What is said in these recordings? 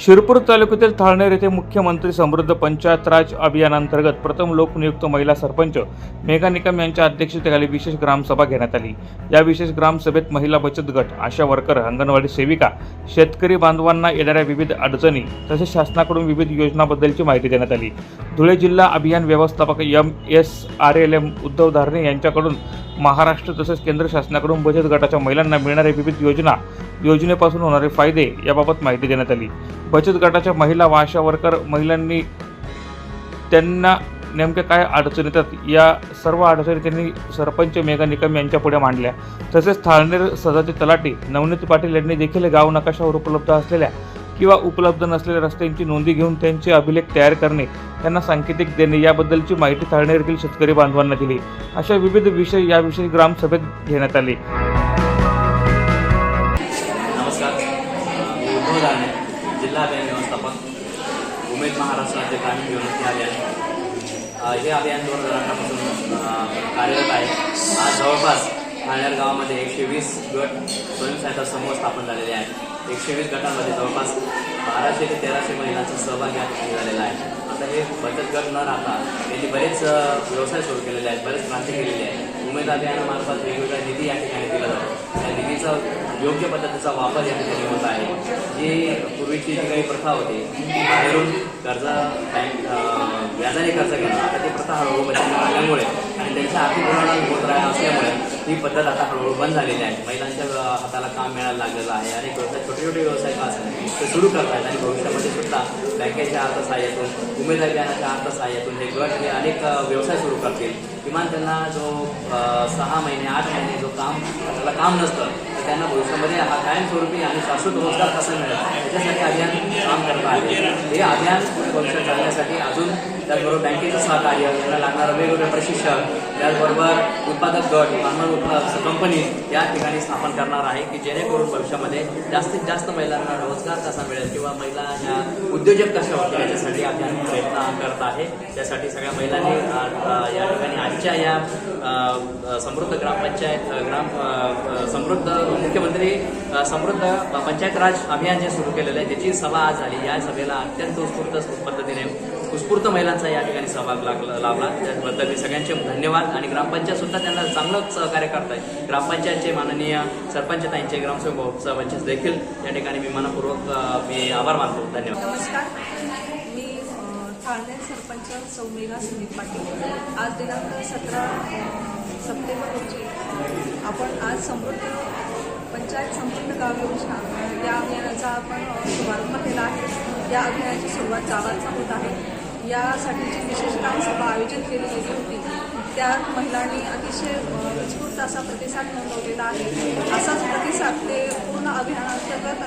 शिरपूर तालुक्यातील थाळनेर येथे मुख्यमंत्री समृद्ध पंचायत राज अभियानांतर्गत प्रथम लोकनियुक्त महिला सरपंच मेघा निकम यांच्या अध्यक्षतेखाली विशेष ग्रामसभा घेण्यात आली. या विशेष ग्रामसभेत महिला बचत गट आशा वर्कर अंगणवाडी सेविका शेतकरी बांधवांना येणाऱ्या विविध अडचणी तसेच शासनाकडून विविध योजनाबद्दलची माहिती देण्यात आली. धुळे जिल्हा अभियान व्यवस्थापक M S R L M Uddhav Dharne यांच्याकडून महाराष्ट्र तसेच केंद्र शासनाकडून बचत गटाच्या महिलांना मिळणाऱ्या विविध योजना योजनेपासून होणारे फायदे याबाबत माहिती देण्यात आली. बचत गटाच्या महिला व आशा वर्कर महिलांनी त्यांना नेमक्या काय अडचणी येतात? या सर्व अडचणी त्यांनी सरपंच मेघा निकम यांच्या पुढे मांडल्या. तसेच थाळनेर सदाचे तलाटी नवनीत पाटील यांनी देखील गाव नकाशावर उपलब्ध असलेल्या किंवा उपलब्ध नसलेल्या रस्त्यांची नोंदी घेऊन त्यांचे अभिलेख तयार करणे त्यांना सांकेतिक देणे याबद्दलची माहिती थाळनेर येथील शेतकरी बांधवांना दिली. अशा विविध विषय याविषयी ग्रामसभेत घेण्यात आले. हे अभियान दोन हजार अठरापासून कार्यरत आहे. आज जवळपास ठाण्यार गावामध्ये एकशे वीस गट स्वयंसहायता समूह स्थापन झालेले आहेत. एकशे वीस गटांमध्ये जवळपास बाराशे ते तेराशे महिलांचा सहभाग या ठिकाणी झालेला आहे. आता हे बचत गट न राहता त्यांनी बरेच व्यवसाय सुरू केलेले आहेत बरेच क्रांती केलेली आहे उमेद अभियानामार्फत वेगवेगळा निधी या ठिकाणी दिला जातो. त्या निधीचा योग्य पद्धतीचा वापर या ठिकाणी होत आहे. जी पूर्वीची जी काही प्रथा होती ती बाहेरून कर्ज बँक व्याजाने कर्ज घेणं आता हळूहळू बंद आल्यामुळे आणि त्यांच्या आर्थिक उलाढाल होत राहणं असल्यामुळे ही पद्धत आता हळूहळू बंद झालेली आहे. महिलांच्या हाताला काम मिळायला लागलेलं आहे अनेक व्यवसाय छोटे छोटे व्यवसाय का असतात ते सुरू करतात आणि भविष्यामध्ये सुद्धा बँकेच्या अर्थसहाय्यातून उमेदवार ज्ञानाच्या अर्थसहाय्यातून हे गट हे अनेक व्यवसाय सुरू करतील. किमान त्यांना जो सहा महिने आठ महिने जो काम त्याला काम नसतं तर त्यांना भविष्यामध्ये हा कायमस्वरूपी आणि शाश्वत रोजगार कसा मिळेल त्याच्यासाठी अभियान काम करत आहे. हे अभियान भविष्यात चालण्यासाठी त्याचबरोबर बँकेचं सहकार्य त्यांना लागणारं वेगवेगळं प्रशिक्षण त्याचबरोबर उत्पादक गट फार्मर उत्पादक कंपनी या ठिकाणी स्थापन करणार आहे की जेणेकरून भविष्यामध्ये जास्तीत जास्त महिलांना रोजगार कसा मिळेल किंवा महिला ह्या उद्योजक कशा होतील याच्यासाठी अभियान प्रयत्न करत आहे. त्यासाठी सगळ्या महिलांनी या ठिकाणी आजच्या या समृद्ध ग्रामपंचायत ग्राम समृद्ध मुख्यमंत्री समृद्ध पंचायत राज अभियान जे सुरू केलेलं आहे त्याची सभा आज झाली. या सभेला अत्यंत उत्स्फूर्त पद्धतीने उत्स्फूर्त महिलांचा या ठिकाणी सहभाग लागला लाभला. त्याबद्दल मी सगळ्यांचे धन्यवाद आणि ग्रामपंचायत सुद्धा त्यांना चांगलं सहकार्य करत आहे ग्रामपंचायतचे माननीय सरपंचताईंचे ग्रामसेवक सरपंच देखील या ठिकाणी मी मनपूर्वक मी आभार मानतो. धन्यवाद. नमस्कार. मी सरपंच सौमेघा सुनील पाटील. आज दिनांक सतरा सप्टेंबर रोजी आपण आज समृद्ध पंचायत समृद्ध गाव योजना या अभियानाचा आपण शुभारंभ केला आहे. या अभियानाची सुरुवात गावाचा होत आहे. यासाठीची विशेष ग्रामसभा आयोजित केली गेली होती त्यात महिलांनी अतिशय उत्स्फूर्त असा प्रतिसाद नोंदवलेला आहे. असाच प्रतिसाद ते पूर्ण अभियानांतर्गत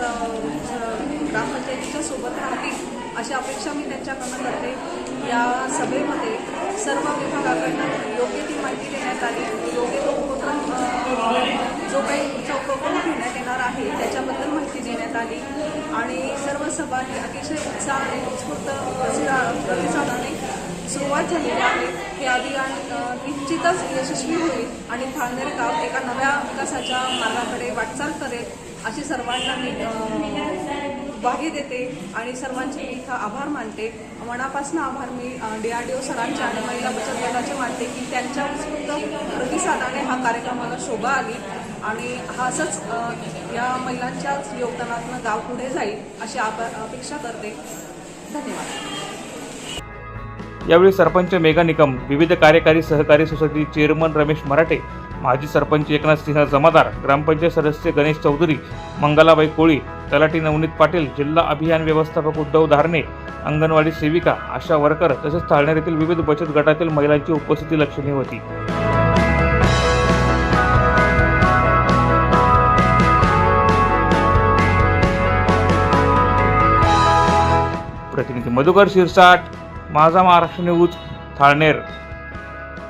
ग्रामपंचायतीच्या सोबत राहतील अशी अपेक्षा मी त्यांच्याकडनं करते. या सभेमध्ये सर्व विभागाकडनं योग्य ती माहिती देण्यात आली. योग्य तो जो काही जो प्रोग्राम घेण्यात येणार आहे त्याच्याबद्दल माहिती देण्यात आली. आणि सर्व सभांनी अतिशय उत्साहाने उत्स्फूर्त प्रतिसादाने सुरुवात झालेली आहे. हे अभियान निश्चितच यशस्वी होईल आणि थाळनेर गाव एका नव्या विकासाच्या मार्गाकडे वाटचाल करेल अशी सर्वांना मी ग्वाही देते आणि सर्वांचे मी इथं आभार मानते. मनापासून आभार मी डी आर डी ओ सरांचे आणि महिला बचत गटाचे मानते की त्यांच्या उत्स्फूर्त प्रतिसादाने हा कार्यक्रमाला शोभा आली आणि हा असंच या महिलांच्याच योगदानातनं गाव पुढे जाईल अशी आप अपेक्षा करते. धन्यवाद. यावेळी सरपंच मेघा निकम विविध कार्यकारी सहकारी सोसायटी चेअरमन रमेश मराठे माजी सरपंच एकनाथ सिंह जमादार ग्रामपंचायत सदस्य गणेश चौधरी मंगलाबाई कोळी तलाठी नवनीत पाटील जिल्हा अभियान व्यवस्थापक उद्धव धारणे अंगणवाडी सेविका आशा वर्कर तसेच थाळनेर येथील विविध बचत गटातील महिलांची उपस्थिती लक्षणीय होती. प्रतिनिधी मधुकर शिरसाट माझा महाराष्ट्र न्यूज थाळनेर.